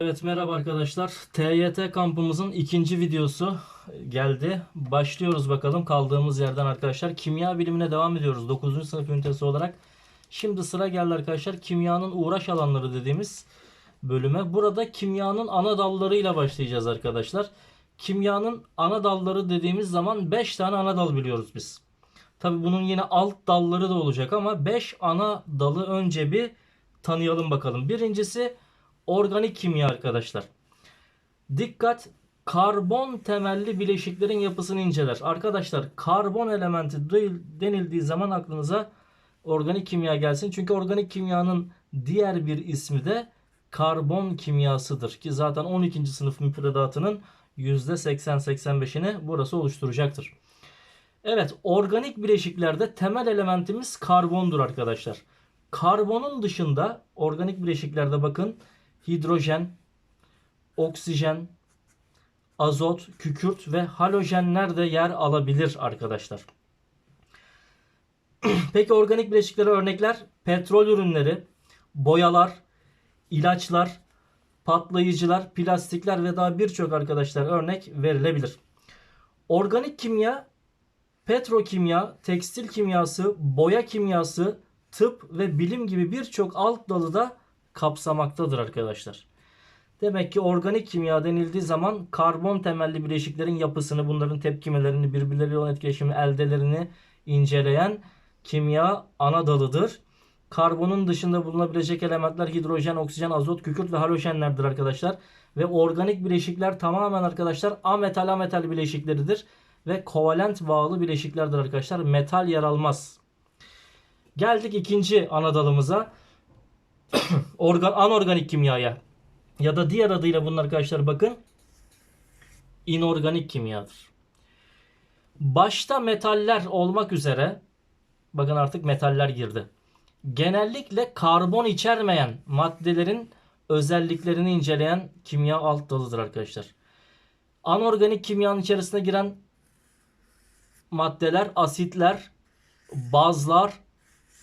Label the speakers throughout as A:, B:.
A: Evet merhaba arkadaşlar. TYT kampımızın ikinci videosu geldi. Başlıyoruz bakalım kaldığımız yerden arkadaşlar. Kimya bilimine devam ediyoruz 9. sınıf ünitesi olarak. Şimdi sıra geldi arkadaşlar kimyanın uğraş alanları dediğimiz bölüme. Burada kimyanın ana dallarıyla başlayacağız arkadaşlar. Kimyanın ana dalları dediğimiz zaman 5 tane ana dal biliyoruz biz. Tabi bunun yine alt dalları da olacak ama 5 ana dalı önce bir tanıyalım bakalım. Birincisi organik kimya arkadaşlar. Dikkat karbon temelli bileşiklerin yapısını inceler. Arkadaşlar karbon elementi denildiği zaman aklınıza organik kimya gelsin. Çünkü organik kimyanın diğer bir ismi de karbon kimyasıdır. Ki zaten 12. sınıf müfredatının %80-85'ini burası oluşturacaktır. Evet organik bileşiklerde temel elementimiz karbondur arkadaşlar. Karbonun dışında organik bileşiklerde bakın hidrojen, oksijen, azot, kükürt ve halojenler de yer alabilir arkadaşlar. Peki organik bileşiklere örnekler petrol ürünleri, boyalar, ilaçlar, patlayıcılar, plastikler ve daha birçok arkadaşlar örnek verilebilir. Organik kimya, petrokimya, tekstil kimyası, boya kimyası, tıp ve bilim gibi birçok alt dalı da kapsamaktadır arkadaşlar. Demek ki organik kimya denildiği zaman karbon temelli bileşiklerin yapısını, bunların tepkimelerini, birbirleriyle olan etkileşimi, eldelerini inceleyen kimya ana dalıdır. Karbonun dışında bulunabilecek elementler hidrojen, oksijen, azot, kükürt ve halojenlerdir arkadaşlar. Ve organik bileşikler tamamen arkadaşlar ametal ametal bileşikleridir. Ve kovalent bağlı bileşiklerdir arkadaşlar. Metal yer almaz. Geldik ikinci ana dalımıza. Organ, anorganik kimyaya. Ya da diğer adıyla bunlar arkadaşlar bakın. inorganik kimyadır. Başta metaller olmak üzere bakın artık metaller girdi. Genellikle karbon içermeyen maddelerin özelliklerini inceleyen kimya alt dalıdır arkadaşlar. Anorganik kimyanın içerisine giren maddeler asitler, bazlar,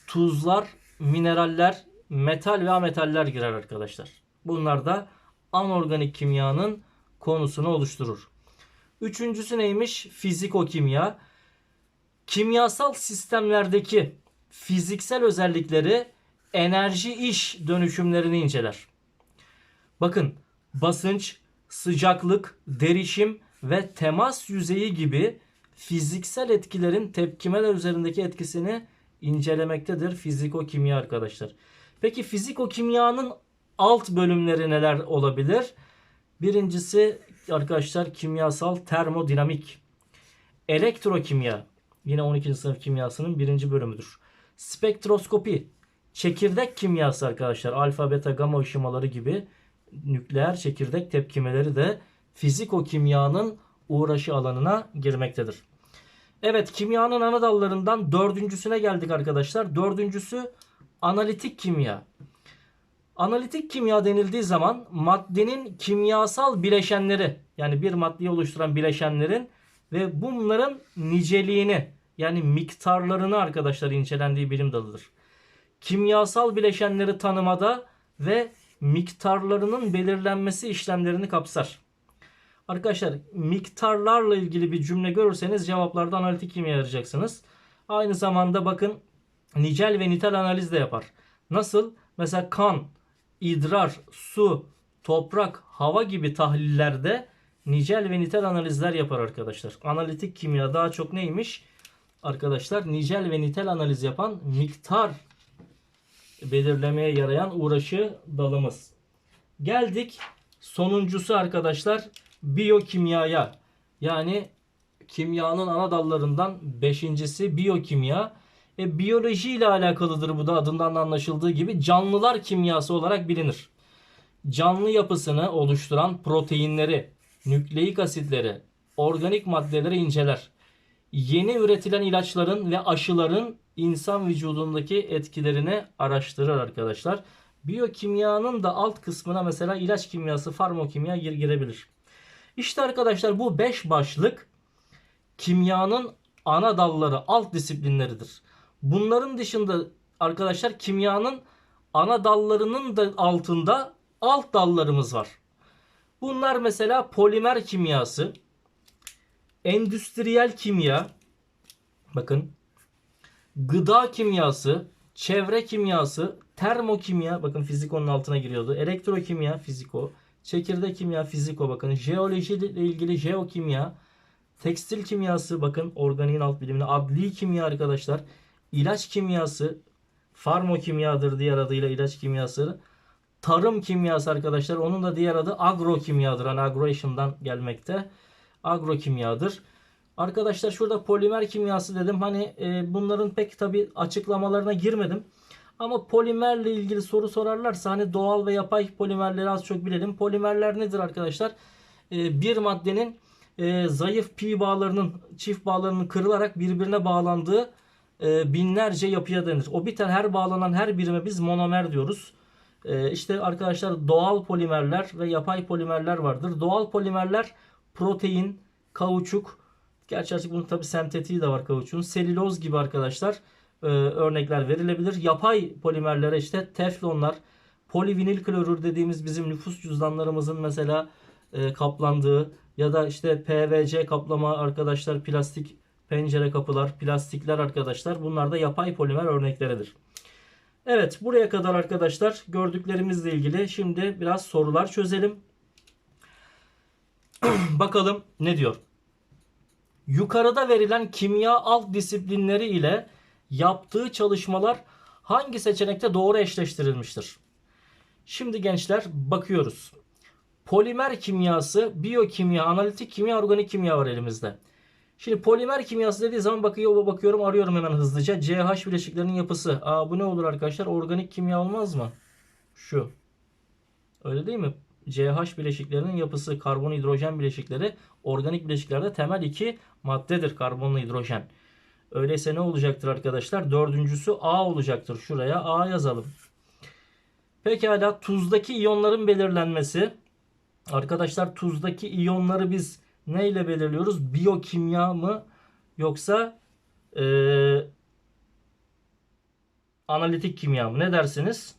A: tuzlar, mineraller, metal ve ametaller girer arkadaşlar. Bunlar da anorganik kimyanın konusunu oluşturur. Üçüncüsü neymiş? Fizikokimya. Kimyasal sistemlerdeki fiziksel özellikleri enerji iş dönüşümlerini inceler. Bakın basınç, sıcaklık, derişim ve temas yüzeyi gibi fiziksel etkilerin tepkimeler üzerindeki etkisini incelemektedir fizikokimya arkadaşlar. Peki fizikokimyanın alt bölümleri neler olabilir? Birincisi arkadaşlar kimyasal termodinamik. Elektrokimya yine 12. sınıf kimyasının birinci bölümüdür. Spektroskopi çekirdek kimyası arkadaşlar alfa beta gamma ışımaları gibi nükleer çekirdek tepkimeleri de fizikokimyanın uğraşı alanına girmektedir. Evet kimyanın ana dallarından dördüncüsüne geldik arkadaşlar. Dördüncüsü analitik kimya. Analitik kimya denildiği zaman maddenin kimyasal bileşenleri yani bir maddeyi oluşturan bileşenlerin ve bunların niceliğini yani miktarlarını arkadaşlar incelendiği bilim dalıdır. Kimyasal bileşenleri tanımada ve miktarlarının belirlenmesi işlemlerini kapsar. Arkadaşlar miktarlarla ilgili bir cümle görürseniz cevaplarda analitik kimya arayacaksınız. Aynı zamanda bakın nicel ve nitel analiz de yapar. Nasıl? Mesela kan, idrar, su, toprak, hava gibi tahlillerde nicel ve nitel analizler yapar arkadaşlar. Analitik kimya daha çok neymiş? Arkadaşlar nicel ve nitel analiz yapan miktar belirlemeye yarayan uğraşı dalımız. Geldik sonuncusu arkadaşlar biyokimyaya. Yani kimyanın ana dallarından beşincisi biyokimya. E, biyoloji ile alakalıdır bu da adından da anlaşıldığı gibi canlılar kimyası olarak bilinir. Canlı yapısını oluşturan proteinleri, nükleik asitleri, organik maddeleri inceler. Yeni üretilen ilaçların ve aşıların insan vücudundaki etkilerini araştırır arkadaşlar. Biyokimyanın da alt kısmına mesela ilaç kimyası, farmakimya gir girebilir. İşte arkadaşlar bu 5 başlık kimyanın ana dalları, alt disiplinleridir. Bunların dışında arkadaşlar kimyanın ana dallarının da altında alt dallarımız var. Bunlar mesela polimer kimyası, endüstriyel kimya, bakın gıda kimyası, çevre kimyası, termokimya, bakın fizikonun altına giriyordu. Elektrokimya, fiziko, çekirdek kimya, fiziko, bakın jeoloji ile ilgili jeokimya, tekstil kimyası, bakın organiğin alt bilimine, adli kimya arkadaşlar, ilaç kimyası, farmokimyadır diğer adıyla ilaç kimyası. Tarım kimyası arkadaşlar. Onun da diğer adı agrokimyadır. Hani agroation'dan gelmekte. Agrokimyadır. Arkadaşlar şurada polimer kimyası dedim. Hani e, bunların pek tabi açıklamalarına girmedim. Ama polimerle ilgili soru sorarlarsa hani doğal ve yapay polimerleri az çok bilelim. Polimerler nedir arkadaşlar? E, bir maddenin e, zayıf pi bağlarının çift bağlarının kırılarak birbirine bağlandığı e, binlerce yapıya denir. O biten her bağlanan her birime biz monomer diyoruz. E, işte arkadaşlar doğal polimerler ve yapay polimerler vardır. Doğal polimerler protein, kauçuk, gerçi artık bunun tabi sentetiği de var kauçuğun. Selüloz gibi arkadaşlar e, örnekler verilebilir. Yapay polimerlere işte teflonlar, polivinil klorür dediğimiz bizim nüfus cüzdanlarımızın mesela e, kaplandığı ya da işte PVC kaplama arkadaşlar plastik pencere kapılar, plastikler arkadaşlar bunlar da yapay polimer örnekleridir. Evet buraya kadar arkadaşlar gördüklerimizle ilgili şimdi biraz sorular çözelim. Bakalım ne diyor? Yukarıda verilen kimya alt disiplinleri ile yaptığı çalışmalar hangi seçenekte doğru eşleştirilmiştir? Şimdi gençler bakıyoruz. Polimer kimyası, biyokimya, analitik kimya, organik kimya var elimizde. Şimdi polimer kimyası dediği zaman bakıyor, bakıyorum arıyorum hemen hızlıca. CH bileşiklerinin yapısı. Aa bu ne olur arkadaşlar? Organik kimya olmaz mı? Şu. Öyle değil mi? CH bileşiklerinin yapısı karbon hidrojen bileşikleri organik bileşiklerde temel iki maddedir karbonla hidrojen. Öyleyse ne olacaktır arkadaşlar? Dördüncüsü A olacaktır. Şuraya A yazalım. Pekala tuzdaki iyonların belirlenmesi. Arkadaşlar tuzdaki iyonları biz ne ile belirliyoruz? Biyokimya mı yoksa e, analitik kimya mı? Ne dersiniz?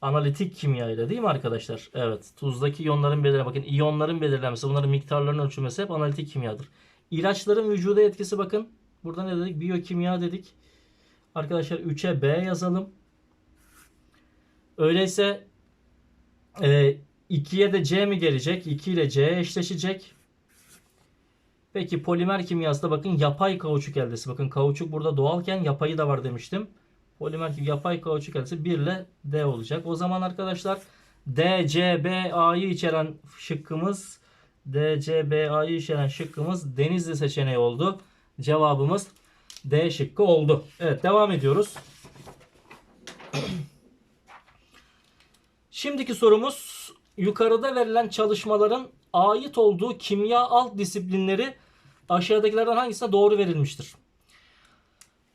A: Analitik kimya ile değil mi arkadaşlar? Evet. Tuzdaki iyonların belirlenmesi. Bakın iyonların belirlenmesi, bunların miktarlarının ölçülmesi hep analitik kimyadır. İlaçların vücuda etkisi bakın. Burada ne dedik? Biyokimya dedik. Arkadaşlar 3'e B yazalım. Öyleyse e, 2'ye de C mi gelecek? 2 ile C eşleşecek. Peki polimer kimyasında bakın yapay kauçuk eldesi. Bakın kauçuk burada doğalken yapayı da var demiştim. Polimer kim yapay kauçuk eldesi 1 ile D olacak. O zaman arkadaşlar D, C, B, A'yı içeren şıkkımız D, C, B, A'yı içeren şıkkımız Denizli seçeneği oldu. Cevabımız D şıkkı oldu. Evet devam ediyoruz. Şimdiki sorumuz yukarıda verilen çalışmaların ait olduğu kimya alt disiplinleri aşağıdakilerden hangisine doğru verilmiştir?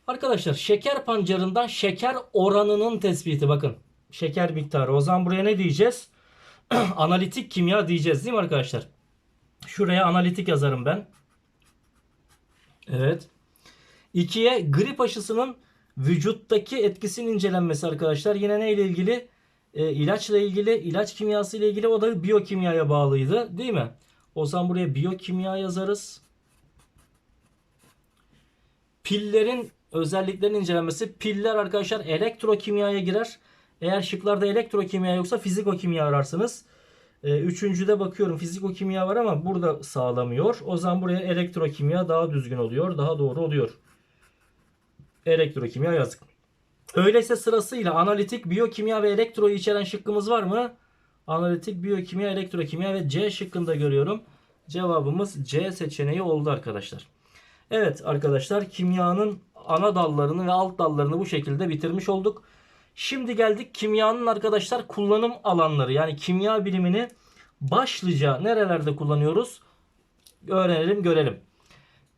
A: Arkadaşlar şeker pancarından şeker oranının tespiti bakın. Şeker miktarı. O zaman buraya ne diyeceğiz? analitik kimya diyeceğiz değil mi arkadaşlar? Şuraya analitik yazarım ben. Evet. İkiye grip aşısının vücuttaki etkisinin incelenmesi arkadaşlar. Yine ne ile ilgili? E, ilaçla ilgili, ilaç kimyası ile ilgili o da biyokimyaya bağlıydı. Değil mi? O zaman buraya biyokimya yazarız. Pillerin özelliklerinin incelenmesi. Piller arkadaşlar elektrokimyaya girer. Eğer şıklarda elektrokimya yoksa fizikokimya ararsınız. Ee, üçüncüde bakıyorum fizikokimya var ama burada sağlamıyor. O zaman buraya elektrokimya daha düzgün oluyor. Daha doğru oluyor. Elektrokimya yazdık. Öyleyse sırasıyla analitik, biyokimya ve elektroyu içeren şıkkımız var mı? Analitik, biyokimya, elektrokimya ve C şıkkında görüyorum. Cevabımız C seçeneği oldu arkadaşlar. Evet arkadaşlar kimyanın ana dallarını ve alt dallarını bu şekilde bitirmiş olduk. Şimdi geldik kimyanın arkadaşlar kullanım alanları. Yani kimya bilimini başlıca nerelerde kullanıyoruz? Öğrenelim, görelim.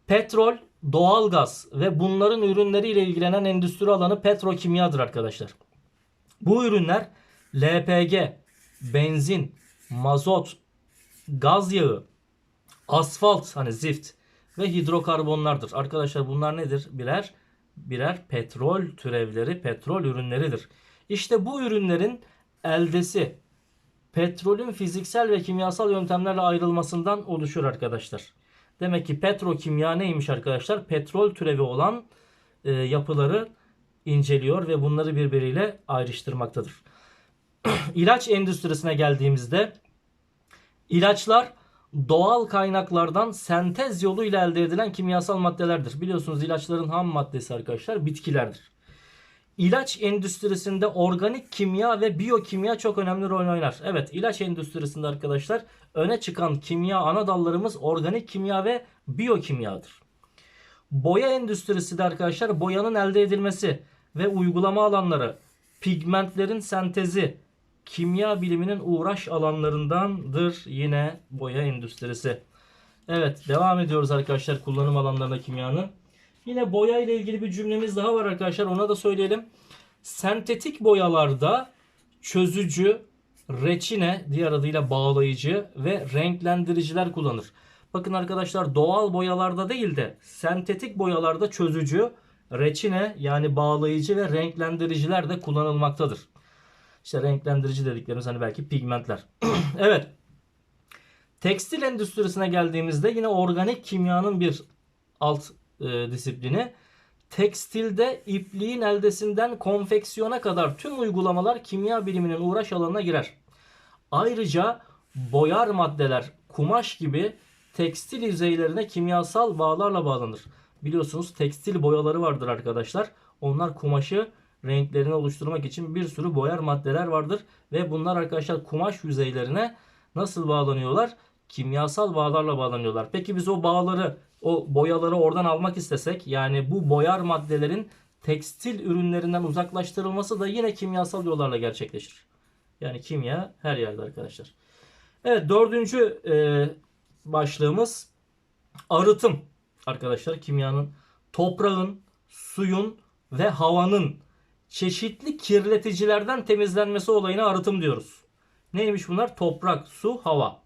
A: Petrol, doğalgaz ve bunların ürünleriyle ilgilenen endüstri alanı petrokimyadır arkadaşlar. Bu ürünler LPG, benzin, mazot, gaz yağı, asfalt hani zift ve hidrokarbonlardır. Arkadaşlar bunlar nedir? Birer birer petrol türevleri, petrol ürünleridir. İşte bu ürünlerin eldesi petrolün fiziksel ve kimyasal yöntemlerle ayrılmasından oluşur arkadaşlar. Demek ki petrokimya neymiş arkadaşlar? Petrol türevi olan e, yapıları inceliyor ve bunları birbiriyle ayrıştırmaktadır. İlaç endüstrisine geldiğimizde ilaçlar doğal kaynaklardan sentez yoluyla elde edilen kimyasal maddelerdir. Biliyorsunuz ilaçların ham maddesi arkadaşlar bitkilerdir. İlaç endüstrisinde organik kimya ve biyokimya çok önemli rol oynar. Evet ilaç endüstrisinde arkadaşlar öne çıkan kimya ana dallarımız organik kimya ve biyokimyadır. Boya endüstrisi de arkadaşlar boyanın elde edilmesi ve uygulama alanları, pigmentlerin sentezi, kimya biliminin uğraş alanlarındandır yine boya endüstrisi. Evet devam ediyoruz arkadaşlar kullanım alanlarına kimyanın. Yine boya ile ilgili bir cümlemiz daha var arkadaşlar ona da söyleyelim. Sentetik boyalarda çözücü, reçine diğer adıyla bağlayıcı ve renklendiriciler kullanır. Bakın arkadaşlar doğal boyalarda değil de sentetik boyalarda çözücü, reçine yani bağlayıcı ve renklendiriciler de kullanılmaktadır. İşte renklendirici dediklerimiz hani belki pigmentler. evet. Tekstil endüstrisine geldiğimizde yine organik kimyanın bir alt e, disiplini. Tekstilde ipliğin eldesinden konfeksiyona kadar tüm uygulamalar kimya biliminin uğraş alanına girer. Ayrıca boyar maddeler, kumaş gibi tekstil yüzeylerine kimyasal bağlarla bağlanır. Biliyorsunuz tekstil boyaları vardır arkadaşlar. Onlar kumaşı renklerini oluşturmak için bir sürü boyar maddeler vardır ve bunlar arkadaşlar kumaş yüzeylerine nasıl bağlanıyorlar? Kimyasal bağlarla bağlanıyorlar. Peki biz o bağları, o boyaları oradan almak istesek yani bu boyar maddelerin tekstil ürünlerinden uzaklaştırılması da yine kimyasal yollarla gerçekleşir. Yani kimya her yerde arkadaşlar. Evet dördüncü e, başlığımız arıtım arkadaşlar. Kimyanın toprağın, suyun ve havanın çeşitli kirleticilerden temizlenmesi olayına arıtım diyoruz. Neymiş bunlar? Toprak, su, hava.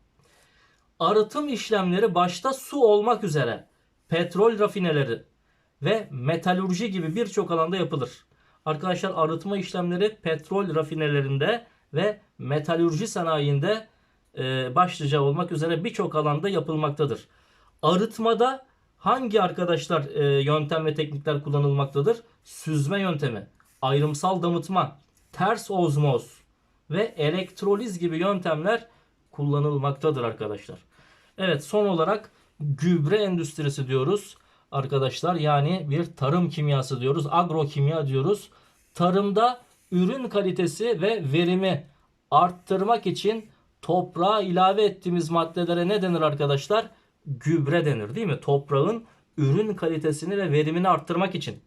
A: Arıtım işlemleri başta su olmak üzere petrol rafineleri ve metalurji gibi birçok alanda yapılır. Arkadaşlar arıtma işlemleri petrol rafinelerinde ve metalurji sanayinde e, başlıca olmak üzere birçok alanda yapılmaktadır. Arıtmada hangi arkadaşlar e, yöntem ve teknikler kullanılmaktadır? Süzme yöntemi, ayrımsal damıtma, ters ozmoz ve elektroliz gibi yöntemler kullanılmaktadır arkadaşlar. Evet son olarak gübre endüstrisi diyoruz arkadaşlar. Yani bir tarım kimyası diyoruz. Agrokimya diyoruz. Tarımda ürün kalitesi ve verimi arttırmak için toprağa ilave ettiğimiz maddelere ne denir arkadaşlar? Gübre denir değil mi? Toprağın ürün kalitesini ve verimini arttırmak için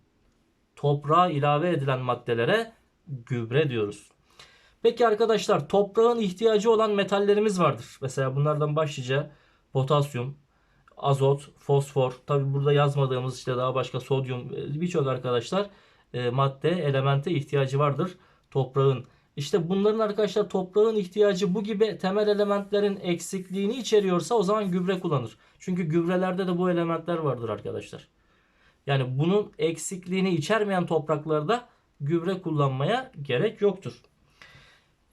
A: toprağa ilave edilen maddelere gübre diyoruz. Peki arkadaşlar toprağın ihtiyacı olan metallerimiz vardır. Mesela bunlardan başlıca potasyum, azot, fosfor. Tabi burada yazmadığımız işte daha başka sodyum birçok arkadaşlar e, madde, elemente ihtiyacı vardır toprağın. İşte bunların arkadaşlar toprağın ihtiyacı bu gibi temel elementlerin eksikliğini içeriyorsa o zaman gübre kullanır. Çünkü gübrelerde de bu elementler vardır arkadaşlar. Yani bunun eksikliğini içermeyen topraklarda gübre kullanmaya gerek yoktur.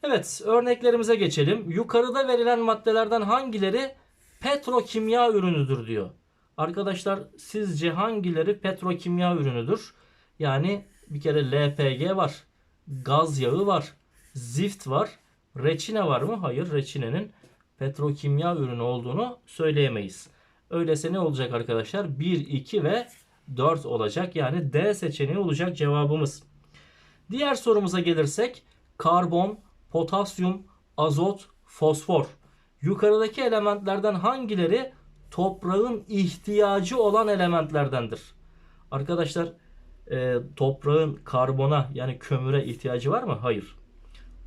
A: Evet örneklerimize geçelim. Yukarıda verilen maddelerden hangileri petrokimya ürünüdür diyor. Arkadaşlar sizce hangileri petrokimya ürünüdür? Yani bir kere LPG var. Gaz yağı var. Zift var. Reçine var mı? Hayır. Reçinenin petrokimya ürünü olduğunu söyleyemeyiz. Öyleyse ne olacak arkadaşlar? 1, 2 ve 4 olacak. Yani D seçeneği olacak cevabımız. Diğer sorumuza gelirsek karbon, potasyum, azot, fosfor. Yukarıdaki elementlerden hangileri toprağın ihtiyacı olan elementlerdendir? Arkadaşlar e, toprağın karbona yani kömüre ihtiyacı var mı? Hayır.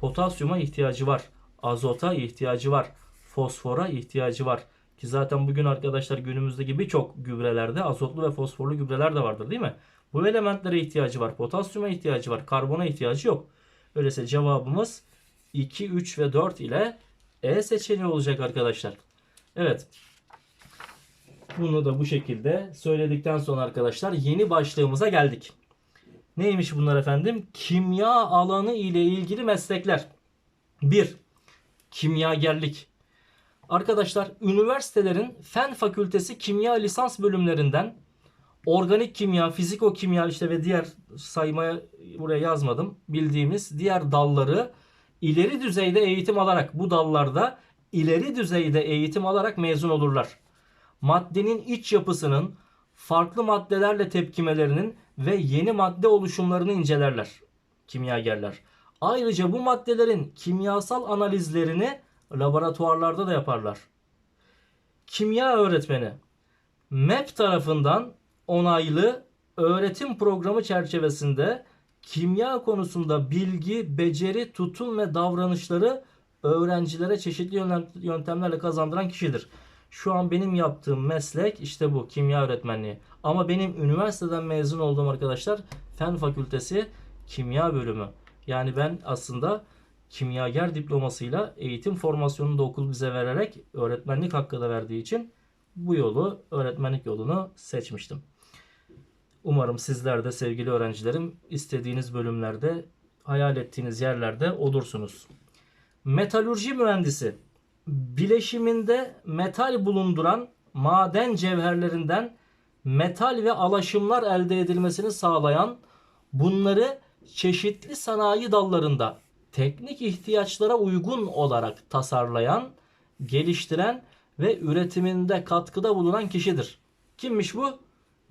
A: Potasyuma ihtiyacı var. Azota ihtiyacı var. Fosfora ihtiyacı var. Ki zaten bugün arkadaşlar günümüzdeki birçok gübrelerde azotlu ve fosforlu gübreler de vardır değil mi? Bu elementlere ihtiyacı var. Potasyuma ihtiyacı var. Karbona ihtiyacı yok. Öyleyse cevabımız 2, 3 ve 4 ile E seçeneği olacak arkadaşlar. Evet. Bunu da bu şekilde söyledikten sonra arkadaşlar yeni başlığımıza geldik. Neymiş bunlar efendim? Kimya alanı ile ilgili meslekler. 1. kimyagerlik. Arkadaşlar üniversitelerin fen fakültesi kimya lisans bölümlerinden organik kimya, fiziko-kimya işte ve diğer saymaya buraya yazmadım. Bildiğimiz diğer dalları ileri düzeyde eğitim alarak bu dallarda ileri düzeyde eğitim alarak mezun olurlar. Maddenin iç yapısının, farklı maddelerle tepkimelerinin ve yeni madde oluşumlarını incelerler kimyagerler. Ayrıca bu maddelerin kimyasal analizlerini laboratuvarlarda da yaparlar. Kimya öğretmeni MEP tarafından onaylı öğretim programı çerçevesinde kimya konusunda bilgi, beceri, tutum ve davranışları öğrencilere çeşitli yöntem- yöntemlerle kazandıran kişidir. Şu an benim yaptığım meslek işte bu kimya öğretmenliği. Ama benim üniversiteden mezun olduğum arkadaşlar Fen Fakültesi Kimya Bölümü. Yani ben aslında kimyager diplomasıyla eğitim formasyonunu da okul bize vererek öğretmenlik hakkı da verdiği için bu yolu öğretmenlik yolunu seçmiştim. Umarım sizler de sevgili öğrencilerim istediğiniz bölümlerde hayal ettiğiniz yerlerde olursunuz. Metalurji mühendisi bileşiminde metal bulunduran maden cevherlerinden metal ve alaşımlar elde edilmesini sağlayan bunları çeşitli sanayi dallarında teknik ihtiyaçlara uygun olarak tasarlayan, geliştiren ve üretiminde katkıda bulunan kişidir. Kimmiş bu?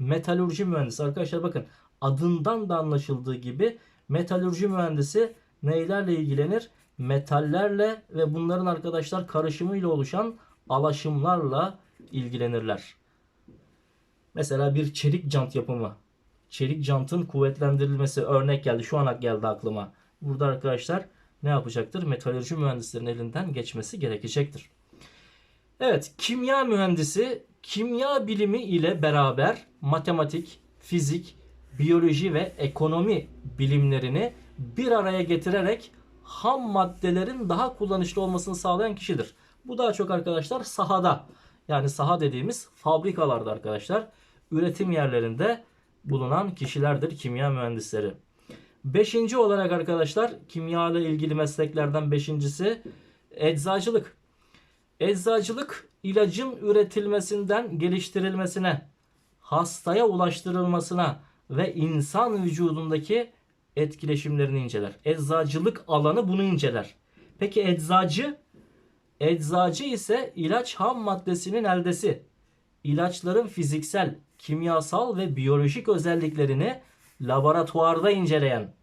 A: Metalurji mühendisi. Arkadaşlar bakın adından da anlaşıldığı gibi metalurji mühendisi neylerle ilgilenir? Metallerle ve bunların arkadaşlar karışımıyla oluşan alaşımlarla ilgilenirler. Mesela bir çelik jant yapımı. Çelik jantın kuvvetlendirilmesi örnek geldi. Şu an geldi aklıma. Burada arkadaşlar ne yapacaktır? Metalurji mühendislerin elinden geçmesi gerekecektir. Evet, kimya mühendisi kimya bilimi ile beraber matematik, fizik, biyoloji ve ekonomi bilimlerini bir araya getirerek ham maddelerin daha kullanışlı olmasını sağlayan kişidir. Bu daha çok arkadaşlar sahada yani saha dediğimiz fabrikalarda arkadaşlar üretim yerlerinde bulunan kişilerdir kimya mühendisleri. Beşinci olarak arkadaşlar kimya ile ilgili mesleklerden beşincisi eczacılık. Eczacılık ilacın üretilmesinden geliştirilmesine, hastaya ulaştırılmasına ve insan vücudundaki etkileşimlerini inceler. Eczacılık alanı bunu inceler. Peki eczacı? Eczacı ise ilaç ham maddesinin eldesi. İlaçların fiziksel, kimyasal ve biyolojik özelliklerini laboratuvarda inceleyen,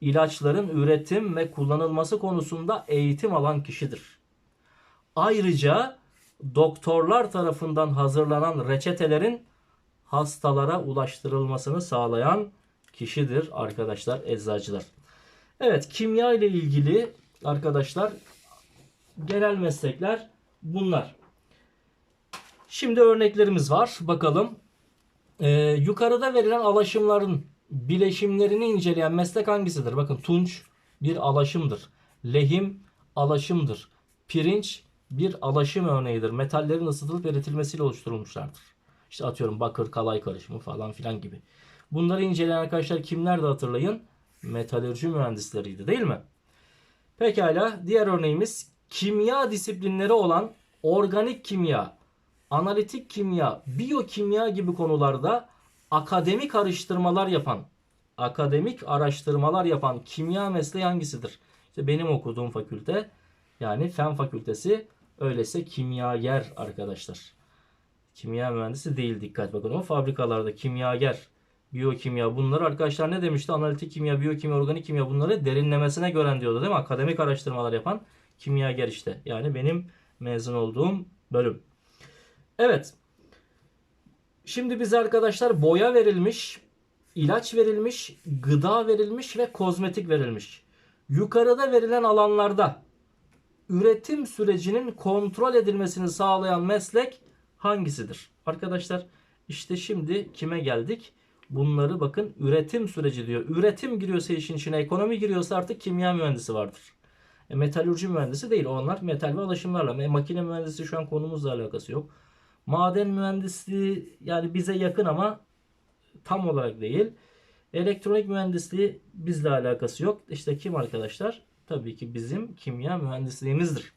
A: ilaçların üretim ve kullanılması konusunda eğitim alan kişidir. Ayrıca doktorlar tarafından hazırlanan reçetelerin hastalara ulaştırılmasını sağlayan kişidir arkadaşlar eczacılar. Evet kimya ile ilgili arkadaşlar genel meslekler bunlar. Şimdi örneklerimiz var. Bakalım. Ee, yukarıda verilen alaşımların bileşimlerini inceleyen meslek hangisidir? Bakın tunç bir alaşımdır. Lehim alaşımdır. Pirinç bir alaşım örneğidir. Metallerin ısıtılıp eritilmesiyle oluşturulmuşlardır. İşte atıyorum bakır kalay karışımı falan filan gibi. Bunları inceleyen arkadaşlar kimler de hatırlayın? Metalürji mühendisleriydi değil mi? Pekala diğer örneğimiz kimya disiplinleri olan organik kimya, analitik kimya, biyokimya gibi konularda akademik araştırmalar yapan, akademik araştırmalar yapan kimya mesleği hangisidir? İşte benim okuduğum fakülte yani fen fakültesi öyleyse kimyager arkadaşlar. Kimya mühendisi değil dikkat bakın o fabrikalarda kimyager, biyokimya bunları arkadaşlar ne demişti? Analitik kimya, biyokimya, organik kimya bunları derinlemesine gören diyordu değil mi? Akademik araştırmalar yapan kimyager işte. Yani benim mezun olduğum bölüm. Evet. Şimdi bize arkadaşlar boya verilmiş, ilaç verilmiş, gıda verilmiş ve kozmetik verilmiş. Yukarıda verilen alanlarda üretim sürecinin kontrol edilmesini sağlayan meslek hangisidir? Arkadaşlar işte şimdi kime geldik? Bunları bakın üretim süreci diyor. Üretim giriyorsa işin içine ekonomi giriyorsa artık kimya mühendisi vardır. E, metalürji mühendisi değil. Onlar metal ve alaşımlarla. E, makine mühendisi şu an konumuzla alakası yok. Maden mühendisliği yani bize yakın ama tam olarak değil. Elektronik mühendisliği bizle alakası yok. İşte kim arkadaşlar? Tabii ki bizim kimya mühendisliğimizdir.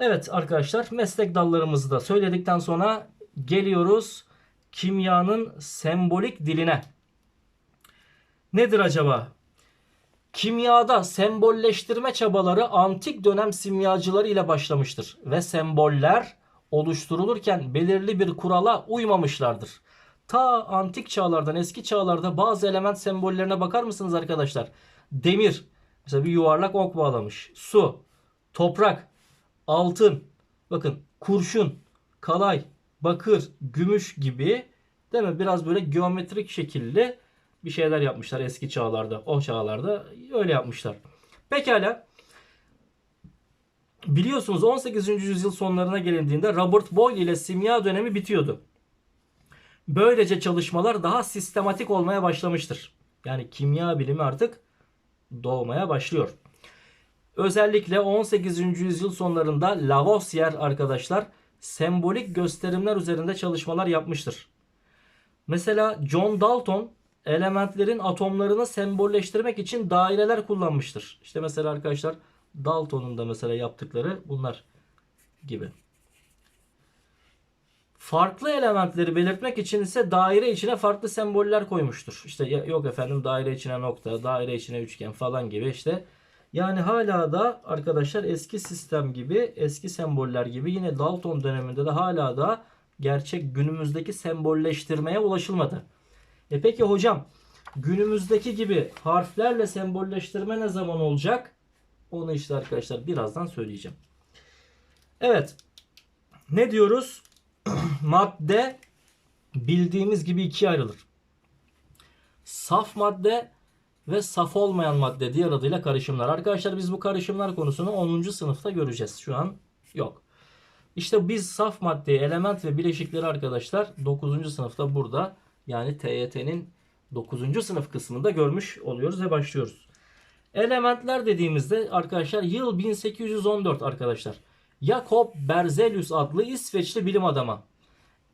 A: Evet arkadaşlar meslek dallarımızı da söyledikten sonra geliyoruz kimyanın sembolik diline. Nedir acaba? Kimyada sembolleştirme çabaları antik dönem simyacıları ile başlamıştır ve semboller oluşturulurken belirli bir kurala uymamışlardır. Ta antik çağlardan eski çağlarda bazı element sembollerine bakar mısınız arkadaşlar? Demir mesela bir yuvarlak ok bağlamış. Su, toprak, altın, bakın kurşun, kalay, bakır, gümüş gibi değil mi? Biraz böyle geometrik şekilli bir şeyler yapmışlar eski çağlarda. O çağlarda öyle yapmışlar. Pekala. Biliyorsunuz 18. yüzyıl sonlarına gelindiğinde Robert Boyle ile simya dönemi bitiyordu. Böylece çalışmalar daha sistematik olmaya başlamıştır. Yani kimya bilimi artık doğmaya başlıyor. Özellikle 18. yüzyıl sonlarında Lavoisier arkadaşlar sembolik gösterimler üzerinde çalışmalar yapmıştır. Mesela John Dalton elementlerin atomlarını sembolleştirmek için daireler kullanmıştır. İşte mesela arkadaşlar Dalton'un da mesela yaptıkları bunlar gibi. Farklı elementleri belirtmek için ise daire içine farklı semboller koymuştur. İşte yok efendim daire içine nokta, daire içine üçgen falan gibi işte. Yani hala da arkadaşlar eski sistem gibi, eski semboller gibi yine Dalton döneminde de hala da gerçek günümüzdeki sembolleştirmeye ulaşılmadı. E peki hocam günümüzdeki gibi harflerle sembolleştirme ne zaman olacak? Onu işte arkadaşlar birazdan söyleyeceğim. Evet. Ne diyoruz? madde bildiğimiz gibi ikiye ayrılır. Saf madde ve saf olmayan madde diğer adıyla karışımlar. Arkadaşlar biz bu karışımlar konusunu 10. sınıfta göreceğiz. Şu an yok. İşte biz saf maddeyi, element ve bileşikleri arkadaşlar 9. sınıfta burada yani TYT'nin 9. sınıf kısmında görmüş oluyoruz ve başlıyoruz. Elementler dediğimizde arkadaşlar yıl 1814 arkadaşlar. Jakob Berzelius adlı İsveçli bilim adamı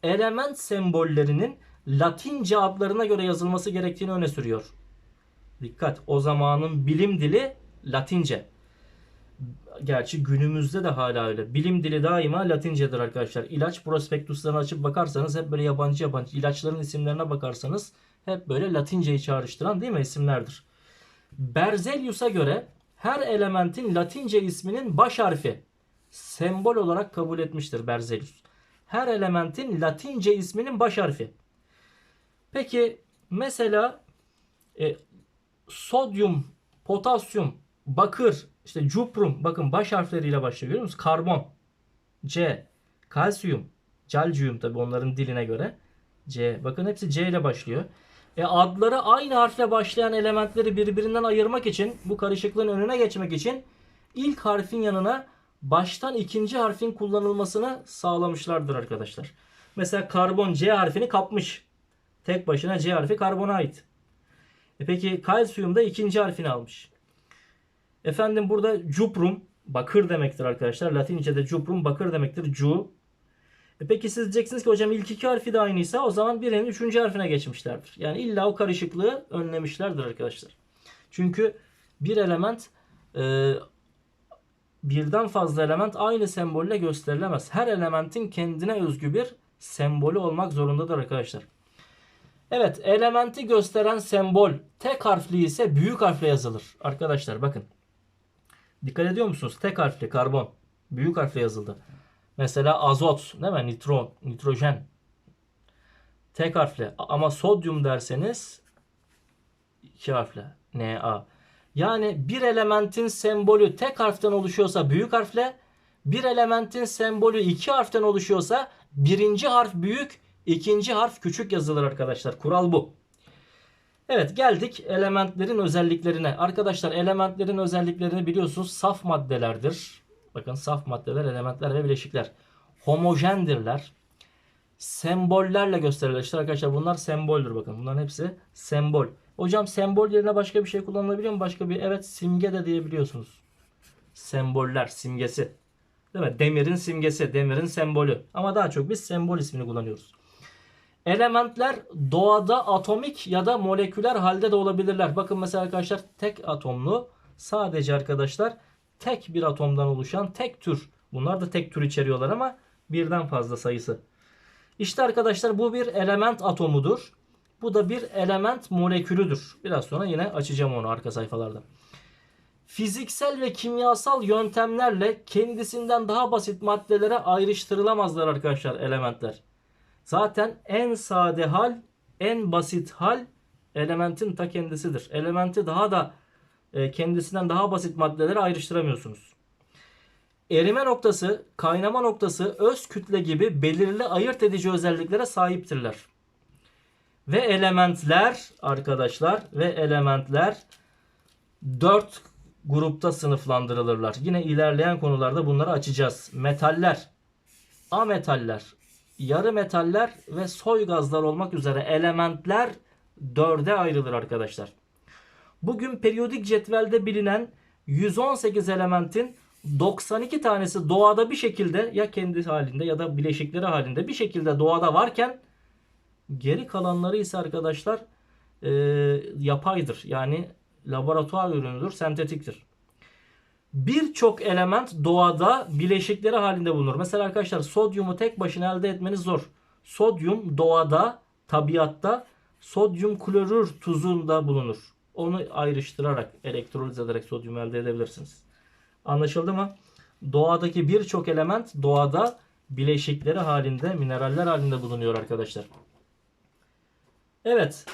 A: element sembollerinin Latince adlarına göre yazılması gerektiğini öne sürüyor. Dikkat o zamanın bilim dili Latince. Gerçi günümüzde de hala öyle. Bilim dili daima Latincedir arkadaşlar. İlaç prospektüslerini açıp bakarsanız hep böyle yabancı yabancı ilaçların isimlerine bakarsanız hep böyle Latinceyi çağrıştıran değil mi isimlerdir. Berzelius'a göre her elementin Latince isminin baş harfi sembol olarak kabul etmiştir Berzelius. Her elementin Latince isminin baş harfi. Peki mesela e, sodyum, potasyum, bakır, işte cuprum bakın baş harfleriyle başlıyor görüyor musunuz? Karbon, C, kalsiyum, calcium tabi onların diline göre. C. Bakın hepsi C ile başlıyor. E adları aynı harfle başlayan elementleri birbirinden ayırmak için bu karışıklığın önüne geçmek için ilk harfin yanına baştan ikinci harfin kullanılmasını sağlamışlardır arkadaşlar. Mesela karbon C harfini kapmış. Tek başına C harfi karbona ait. E peki kalsiyum da ikinci harfini almış. Efendim burada cuprum bakır demektir arkadaşlar. Latince'de cuprum bakır demektir. Cu. E peki siz diyeceksiniz ki hocam ilk iki harfi de aynıysa o zaman birinin üçüncü harfine geçmişlerdir. Yani illa o karışıklığı önlemişlerdir arkadaşlar. Çünkü bir element e, birden fazla element aynı sembolle gösterilemez. Her elementin kendine özgü bir sembolü olmak zorundadır arkadaşlar. Evet elementi gösteren sembol tek harfli ise büyük harfle yazılır. Arkadaşlar bakın. Dikkat ediyor musunuz? Tek harfli karbon. Büyük harfle yazıldı. Mesela azot değil mi? Nitron, nitrojen. Tek harfle. Ama sodyum derseniz iki harfle. Na. Yani bir elementin sembolü tek harften oluşuyorsa büyük harfle, bir elementin sembolü iki harften oluşuyorsa birinci harf büyük, ikinci harf küçük yazılır arkadaşlar. Kural bu. Evet geldik elementlerin özelliklerine. Arkadaşlar elementlerin özelliklerini biliyorsunuz saf maddelerdir. Bakın saf maddeler, elementler ve bileşikler. Homojendirler. Sembollerle gösterirler. İşte arkadaşlar bunlar semboldür bakın. Bunların hepsi sembol. Hocam sembol yerine başka bir şey kullanılabiliyor mu? Başka bir evet simge de diyebiliyorsunuz. Semboller, simgesi. Değil mi? Demirin simgesi, demirin sembolü. Ama daha çok biz sembol ismini kullanıyoruz. Elementler doğada atomik ya da moleküler halde de olabilirler. Bakın mesela arkadaşlar tek atomlu sadece arkadaşlar tek bir atomdan oluşan tek tür. Bunlar da tek tür içeriyorlar ama birden fazla sayısı. İşte arkadaşlar bu bir element atomudur. Bu da bir element molekülüdür. Biraz sonra yine açacağım onu arka sayfalarda. Fiziksel ve kimyasal yöntemlerle kendisinden daha basit maddelere ayrıştırılamazlar arkadaşlar elementler. Zaten en sade hal, en basit hal elementin ta kendisidir. Elementi daha da e, kendisinden daha basit maddelere ayrıştıramıyorsunuz. Erime noktası, kaynama noktası, öz kütle gibi belirli ayırt edici özelliklere sahiptirler. Ve elementler arkadaşlar ve elementler 4 grupta sınıflandırılırlar. Yine ilerleyen konularda bunları açacağız. Metaller, ametaller, yarı metaller ve soy gazlar olmak üzere elementler dörde ayrılır arkadaşlar. Bugün periyodik cetvelde bilinen 118 elementin 92 tanesi doğada bir şekilde ya kendi halinde ya da bileşikleri halinde bir şekilde doğada varken geri kalanları ise arkadaşlar e, yapaydır. Yani laboratuvar ürünüdür, sentetiktir. Birçok element doğada bileşikleri halinde bulunur. Mesela arkadaşlar sodyumu tek başına elde etmeniz zor. Sodyum doğada, tabiatta sodyum klorür tuzunda bulunur. Onu ayrıştırarak, elektroliz ederek sodyum elde edebilirsiniz. Anlaşıldı mı? Doğadaki birçok element doğada bileşikleri halinde, mineraller halinde bulunuyor arkadaşlar. Evet.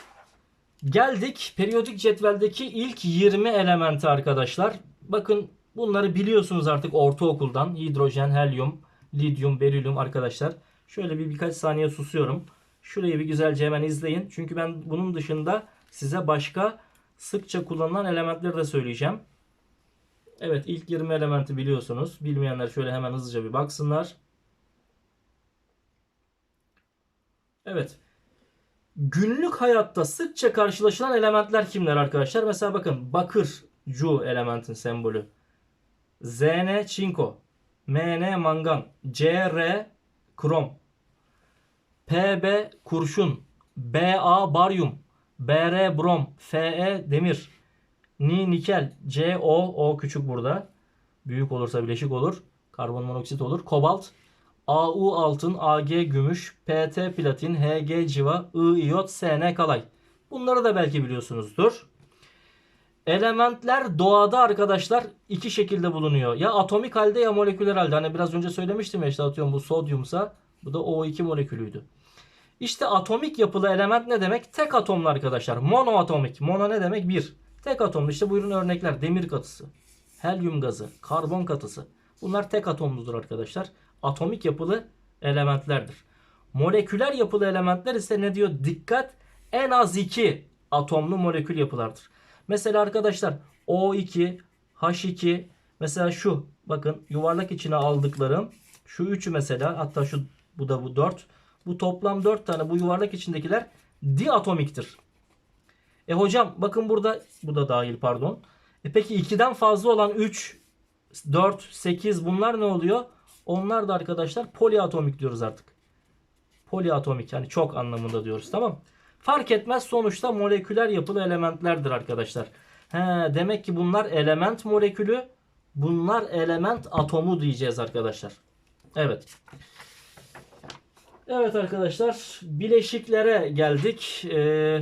A: Geldik periyodik cetveldeki ilk 20 elementi arkadaşlar. Bakın bunları biliyorsunuz artık ortaokuldan. Hidrojen, helyum, lityum, berilyum arkadaşlar. Şöyle bir birkaç saniye susuyorum. Şurayı bir güzelce hemen izleyin. Çünkü ben bunun dışında size başka sıkça kullanılan elementleri de söyleyeceğim. Evet ilk 20 elementi biliyorsunuz. Bilmeyenler şöyle hemen hızlıca bir baksınlar. Evet. Günlük hayatta sıkça karşılaşılan elementler kimler arkadaşlar? Mesela bakın bakır Cu elementin sembolü. Zn çinko. Mn mangan. Cr krom. Pb kurşun. Ba baryum. Br brom. Fe demir. Ni nikel. Co o küçük burada. Büyük olursa bileşik olur. Karbon monoksit olur. Kobalt. AU altın, AG gümüş, PT platin, HG civa, I iyot, SN kalay. Bunları da belki biliyorsunuzdur. Elementler doğada arkadaşlar iki şekilde bulunuyor. Ya atomik halde ya moleküler halde. Hani biraz önce söylemiştim ya işte atıyorum bu sodyumsa bu da O2 molekülüydü. İşte atomik yapılı element ne demek? Tek atomlu arkadaşlar. Monoatomik. Mono ne demek? Bir. Tek atomlu. İşte buyurun örnekler. Demir katısı, helyum gazı, karbon katısı. Bunlar tek atomludur arkadaşlar. Atomik yapılı elementlerdir. Moleküler yapılı elementler ise ne diyor? Dikkat! En az iki atomlu molekül yapılardır. Mesela arkadaşlar O2, H2 mesela şu bakın yuvarlak içine aldıklarım şu üçü mesela hatta şu bu da bu 4. Bu toplam 4 tane bu yuvarlak içindekiler diatomiktir. E hocam bakın burada bu da dahil pardon. E peki 2'den fazla olan 3, 4, 8 bunlar ne oluyor? Onlar da arkadaşlar poliatomik diyoruz artık. Poliatomik yani çok anlamında diyoruz tamam Fark etmez sonuçta moleküler yapılı elementlerdir arkadaşlar. He, demek ki bunlar element molekülü bunlar element atomu diyeceğiz arkadaşlar. Evet. Evet arkadaşlar bileşiklere geldik. Ee,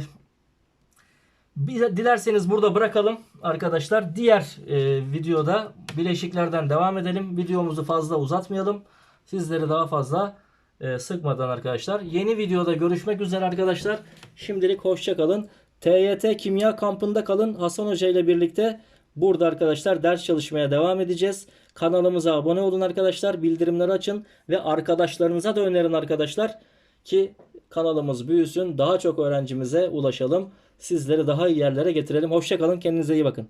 A: dilerseniz burada bırakalım arkadaşlar. Diğer e, videoda bileşiklerden devam edelim. Videomuzu fazla uzatmayalım. Sizleri daha fazla e, sıkmadan arkadaşlar. Yeni videoda görüşmek üzere arkadaşlar. Şimdilik hoşçakalın. TYT Kimya Kampı'nda kalın. Hasan Hoca ile birlikte burada arkadaşlar ders çalışmaya devam edeceğiz. Kanalımıza abone olun arkadaşlar. Bildirimleri açın ve arkadaşlarınıza da önerin arkadaşlar ki kanalımız büyüsün. Daha çok öğrencimize ulaşalım. Sizleri daha iyi yerlere getirelim. Hoşçakalın. Kendinize iyi bakın.